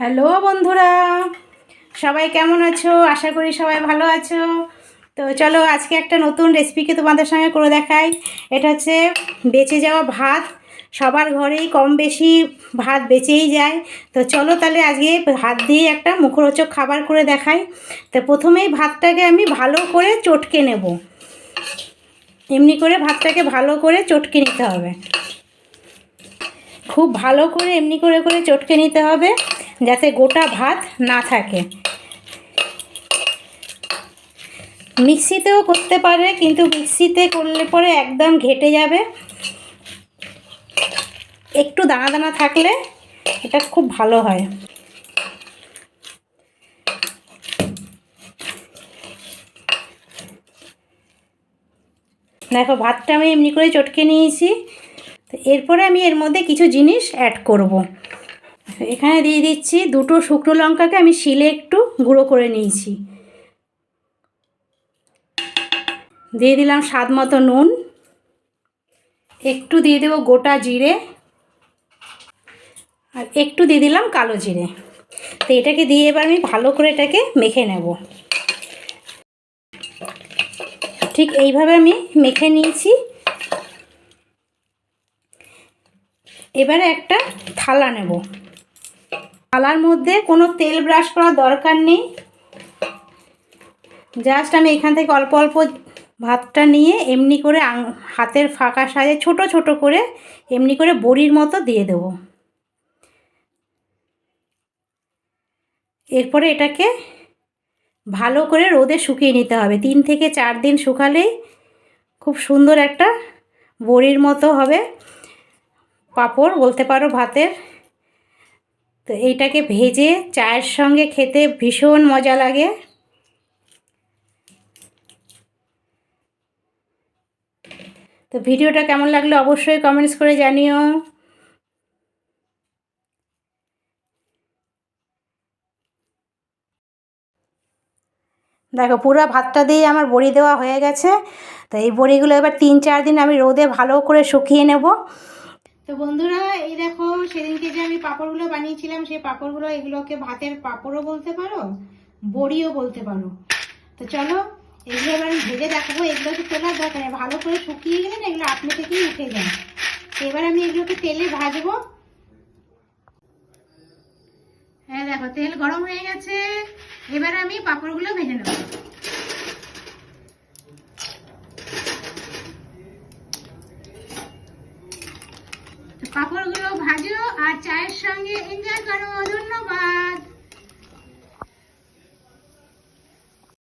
Hello বন্ধুরা, সবাই কেমন আছো? আশা করি সবাই ভালো আছো। তো চলো আজকে একটা নতুন রেসিপিকে তোমাদের সঙ্গে করে দেখাই। এটা হচ্ছে বেঁচে যাওয়া ভাত। সবার ঘরেই কম বেশি ভাত বেঁচেই যায়। তো চলো তাহলে আজকে ভাত দিয়ে একটা মুখরোচক খাবার করে দেখাই। তো প্রথমেই ভাতটাকে আমি ভালো করে চটকে নেব। এমনি করে ভাতটাকে ভালো করে চটকে নিতে হবে। খুব ভালো করে এমনি করে করে চটকে নিতে হবে। যাতে গোটা ভাত না থাকে। মিক্সিতেও করতে পারে, কিন্তু মিক্সিতে করলে পরে একদম ঘেটে যাবে। একটু দানা দানা থাকলে এটা খুব ভালো হয়। দেখো, ভাতটা আমি এমনি করে চটকে নিয়েছি। তো এরপরে আমি এর মধ্যে কিছু জিনিস অ্যাড করব। এখানে দিয়ে দিচ্ছি দুটো শুকনো লঙ্কাকে আমি শিলে একটু গুঁড়ো করে নিয়েছি। দিয়ে দিলাম স্বাদ মতো নুন। একটু দিয়ে দেবো গোটা জিরে। আর একটু দিয়ে দিলাম কালো জিরে। তো এটাকে দিয়ে এবার আমি ভালো করে এটাকে মেখে নেব। ঠিক এইভাবে আমি মেখে নিয়েছি। এবারে একটা থালা নেব। থালার মধ্যে কোনো তেল ব্রাশ করার দরকার নেই। জাস্ট আমি এখান থেকে অল্প অল্প ভাতটা নিয়ে এমনি করে হাতের ফাঁকা সাজে ছোট ছোট করে এমনি করে বড়ির মতো দিয়ে দেব। এরপরে এটাকে ভালো করে রোদে শুকিয়ে নিতে হবে। তিন থেকে চার দিন শুকালেই খুব সুন্দর একটা বড়ির মতো হবে। পাঁপড় বলতে পারো ভাতের। তো এইটাকে ভেজে চায়ের সঙ্গে খেতে ভীষণ মজা লাগে। তো ভিডিওটা কেমন লাগল অবশ্যই কমেন্টস করে জানিও। দেখো, পুরো ভাতটা দিয়ে আমার বড়ি দেওয়া হয়ে গেছে। তো এই বড়িগুলো এবার তিন চার দিন আমি রোদে ভালো করে শুকিয়ে নেব। তো বন্ধুরা, এই দেখো, সেদিনকে যে আমি পাঁপড়গুলো বানিয়েছিলাম, সেই পাঁপড়গুলো এগুলোকে ভাতের পাঁপড়ও বলতে পারো, বড়িও বলতে পারো। তো চলো, এগুলো এবার আমি ভেজে দেখাবো। এগুলো তো তোলার দরকার নেই ভালো করে শুকিয়ে গেলে না এগুলো আপনি থেকেই উঠে যায়। এবার আমি এগুলোকে তেলে ভাজবো। হ্যাঁ দেখো, তেল গরম হয়ে গেছে। এবার আমি পাঁপড়গুলো ভেজে নেব। কাপড়গুলো ভাজো আর চায়ের সঙ্গে এনজয় করো। ধন্যবাদ।